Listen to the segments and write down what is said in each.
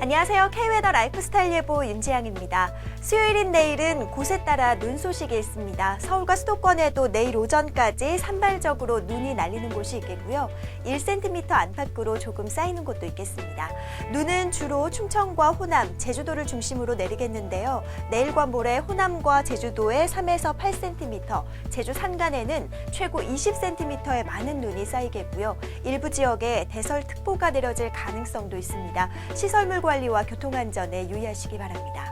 안녕하세요. K웨더 라이프스타일 예보 윤지향입니다. 수요일인 내일은 곳에 따라 눈 소식이 있습니다. 서울과 수도권에도 내일 오전까지 산발적으로 눈이 날리는 곳이 있겠고요. 1cm 안팎으로 조금 쌓이는 곳도 있겠습니다. 눈은 주로 충청과 호남, 제주도를 중심으로 내리겠는데요. 내일과 모레 호남과 제주도에 3에서 8cm, 제주 산간에는 최고 20cm의 많은 눈이 쌓이겠고요. 일부 지역에 대설특보가 내려질 가능성도 있습니다. 시설물 관리와 교통안전에 유의하시기 바랍니다.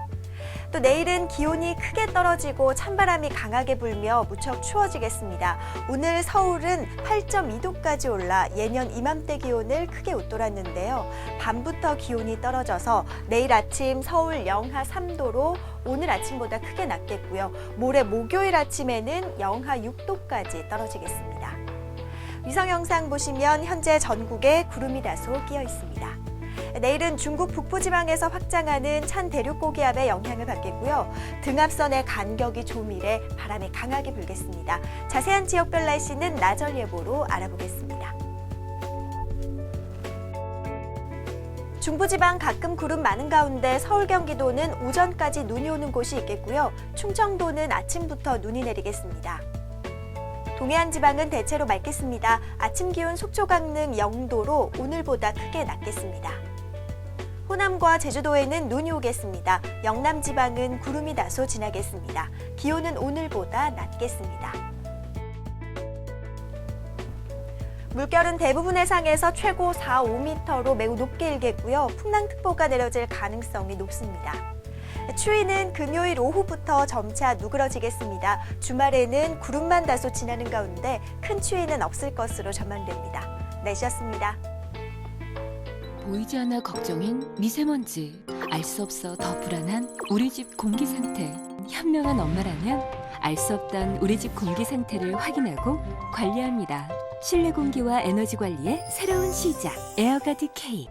또 내일은 기온이 크게 떨어지고 찬바람이 강하게 불며 무척 추워지겠습니다. 오늘 서울은 8.2도까지 올라 예년 이맘때 기온을 크게 웃돌았는데요. 밤부터 기온이 떨어져서 내일 아침 서울 영하 3도로 오늘 아침보다 크게 낮겠고요. 모레 목요일 아침에는 영하 6도까지 떨어지겠습니다. 위성 영상 보시면 현재 전국에 구름이 다소 끼어 있습니다. 내일은 중국 북부지방에서 확장하는 찬 대륙 고기압의 영향을 받겠고요. 등압선의 간격이 조밀해 바람이 강하게 불겠습니다. 자세한 지역별 날씨는 나절 예보로 알아보겠습니다. 중부지방 가끔 구름 많은 가운데 서울 경기도는 오전까지 눈이 오는 곳이 있겠고요. 충청도는 아침부터 눈이 내리겠습니다. 동해안 지방은 대체로 맑겠습니다. 아침 기온 속초 강릉 0도로 오늘보다 크게 낮겠습니다. 호남과 제주도에는 눈이 오겠습니다. 영남 지방은 구름이 다소 지나겠습니다. 기온은 오늘보다 낮겠습니다. 물결은 대부분 해상에서 최고 4, 5m로 매우 높게 일겠고요. 풍랑특보가 내려질 가능성이 높습니다. 추위는 금요일 오후부터 점차 누그러지겠습니다. 주말에는 구름만 다소 지나는 가운데 큰 추위는 없을 것으로 전망됩니다. 내셨습니다. 보이지 않아 걱정인 미세먼지. 알 수 없어 더 불안한 우리 집 공기 상태. 현명한 엄마라면 알 수 없던 우리 집 공기 상태를 확인하고 관리합니다. 실내 공기와 에너지 관리의 새로운 시작. 에어가드 K.